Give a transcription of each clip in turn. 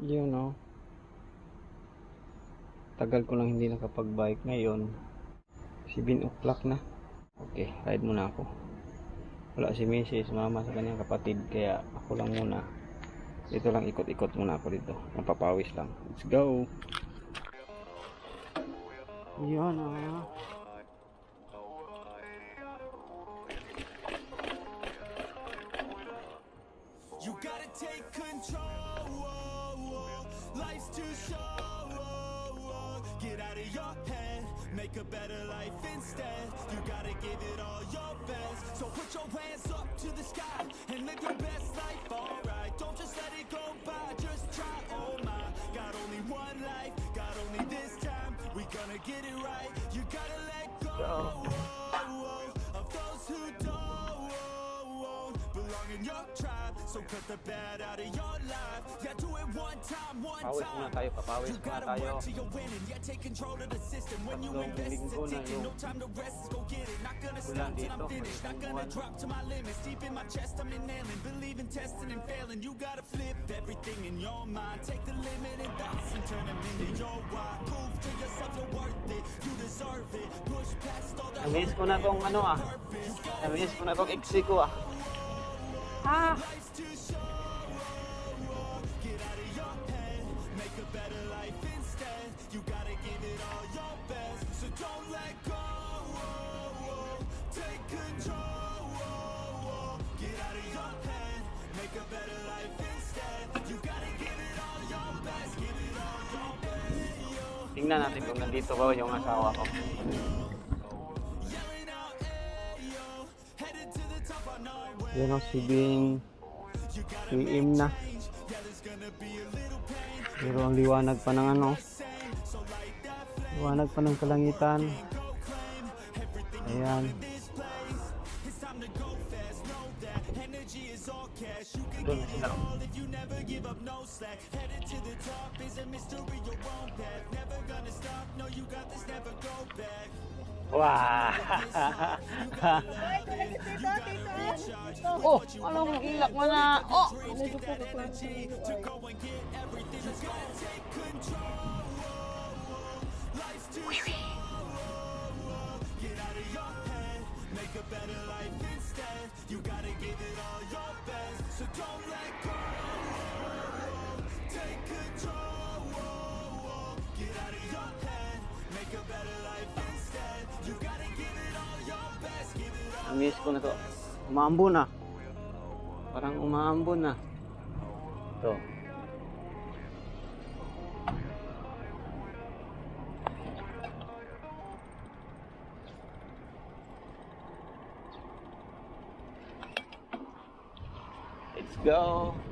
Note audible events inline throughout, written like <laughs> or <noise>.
Yun oh. Tagal ko lang hindi nakapag-bike ngayon. 7 o'clock na. Okay, ride muna ako. Wala si Mrs. Mama sa kanyang kapatid kaya ako lang muna. Dito lang ikot-ikot muna ako dito. Napapawis lang. Let's go! Yun ah. Too short. Get out of your head, make a better life instead. You gotta give it all your best. So put your hands up to the sky and live your best life, alright. Don't just let it go by, just try. Oh my, got only one life, got only this time. We gonna get it right. You gotta let go of those who don't belong in your tribe. So cut the bad out of your life. Yeah, do it one time, one Pawis muna time. tayo, papawis You muna gotta tayo. work till you're winning. Yeah, take control of the system. When you Tatlong invest, it's linggo na addicting. yung No time to rest, go get it. Not gonna stop till I'm dito, finished. Not gonna malilimuan. drop to my limits. Deep in my chest, I'm inhaling. Believe in testing and failing. You gotta flip everything in your mind. Take the limited thoughts and turn them into your why. Prove to yourself you're worth it. You deserve it. Push past all the Namiss ko na tong ano ah. Namiss ko na tong exe ko ah. Ah! Tingnan natin kung nandito ba yung asawa ko. Yun o, 7 PM na. Pero ang liwanag pa ng ano. Liwanag pa ng kalangitan. Ayan. Got this. Never go back. Wow! oh, alam mo, ilak mo na. Oh! Energy to go and get everything. You gotta take control. Life's too short. Get out of your head. Make a better life instead. You gotta give it all your best. So don't let go. Take control. Get out of your head. Make a better life instead. You gotta give it all your best. Give it all. Namiss ko na to. Umaambon na. Parang umaambon na. Go.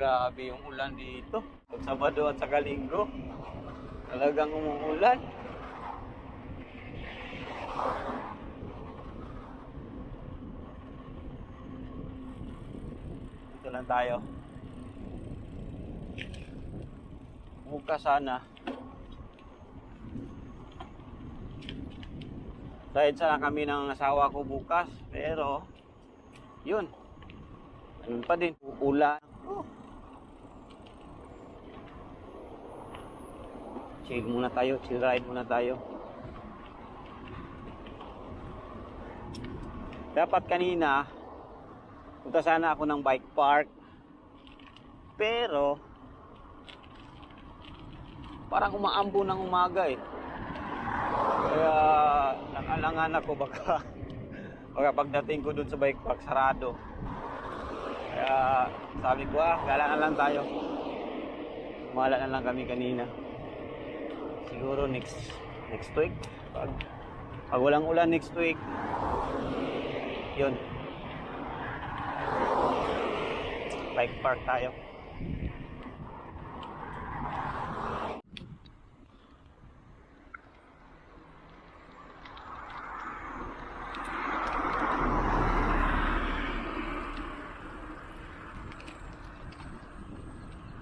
Grabe yung ulan dito. Pag Sabado at saka Linggo. Talagang umuulan. Dito lang tayo. Bukas sana. Dahil sana kami ng asawa ko bukas. Pero, yun. Ganun pa din. Ulan. Oh. Chill muna tayo. Chill ride muna tayo. Dapat kanina, punta sana ako ng bike park. Pero, parang umaambo ng umaga eh. Kaya, nakalangan ako baka, <laughs> baka pagdating ko dun sa bike park, sarado. Kaya sabi ko ah, gala lang tayo. Umala na lang kami kanina. Siguro next next week. Pag, pag walang ulan next week, yun. Bike park tayo.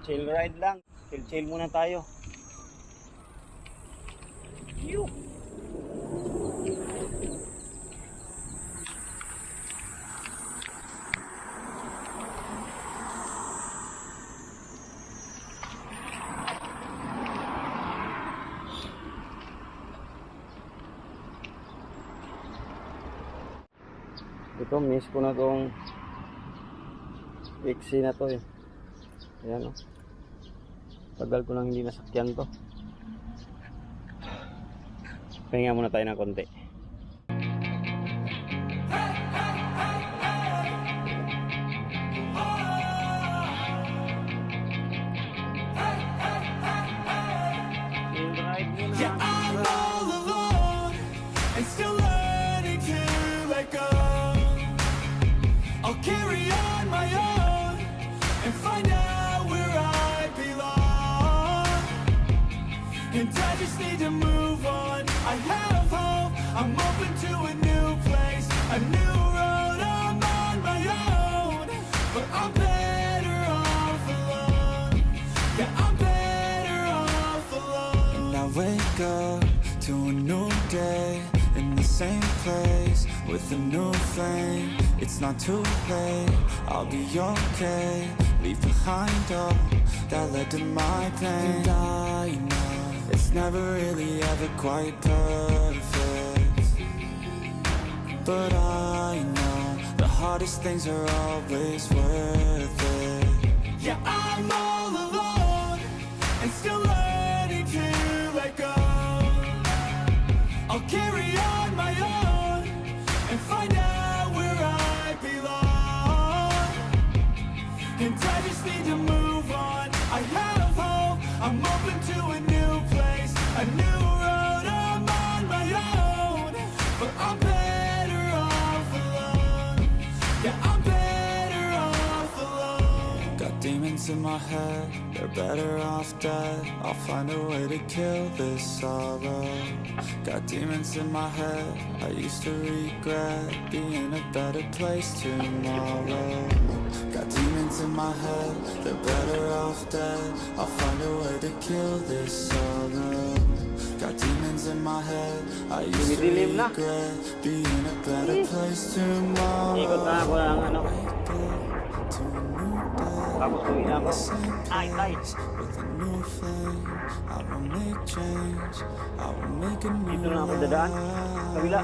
Chill ride lang. Chill chill muna tayo. Ito, miss ko na tong Pixie na to eh. Ayan o. Tagal ko nang hindi nasakyan to. Pahinga muna tayo ng konti. A new flame. It's not too late, I'll be okay. Leave behind all that led to my pain. And I know it's never really ever quite perfect. But I know the hardest things are always worth it. Yeah, I'm all alone and still In my head, they're better off dead. I'll find a way to kill this sorrow. Got demons in my head, I used to regret being a better place tomorrow. Got demons in my head, they're better off dead. I'll find a way to kill this sorrow. Got demons in my head, I used to regret being a better place tomorrow. Tapos uwi na ako. Ay, ay. With a new flame, I will make change. I will make a new Dito na ako dadaan. Kabila.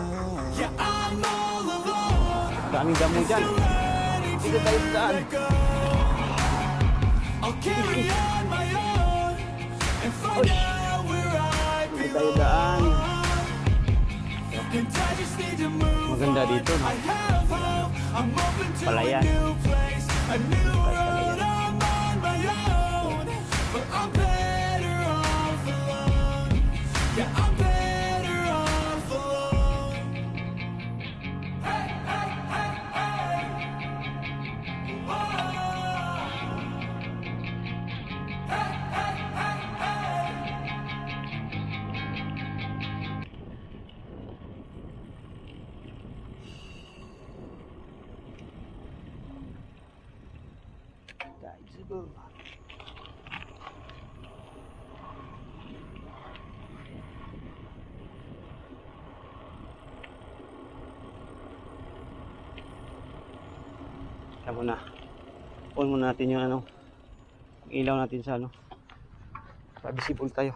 Daming damo dyan. Dito tayo daan. I Dito tayo daan. Maganda dito, no? Palayan. Palayan. I'm Kaya muna. On muna natin yung ano. ilaw natin sa ano. Para visible tayo.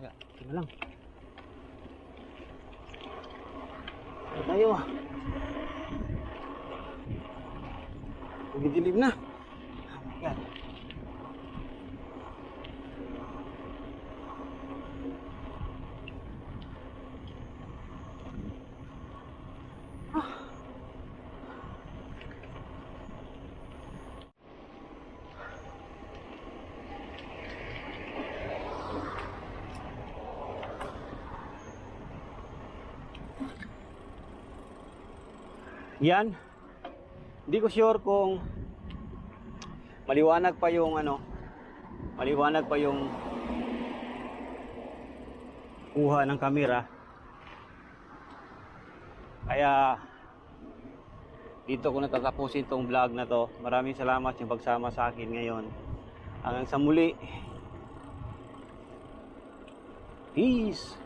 kaya ito na lang. Ito tayo? Magdidilim na. Yan. Hindi ko sure kung maliwanag pa yung ano, maliwanag pa yung kuha ng kamera. Kaya dito ko natatapusin tong vlog na to. Maraming salamat yung pagsama sa akin ngayon. Hanggang sa muli. Peace.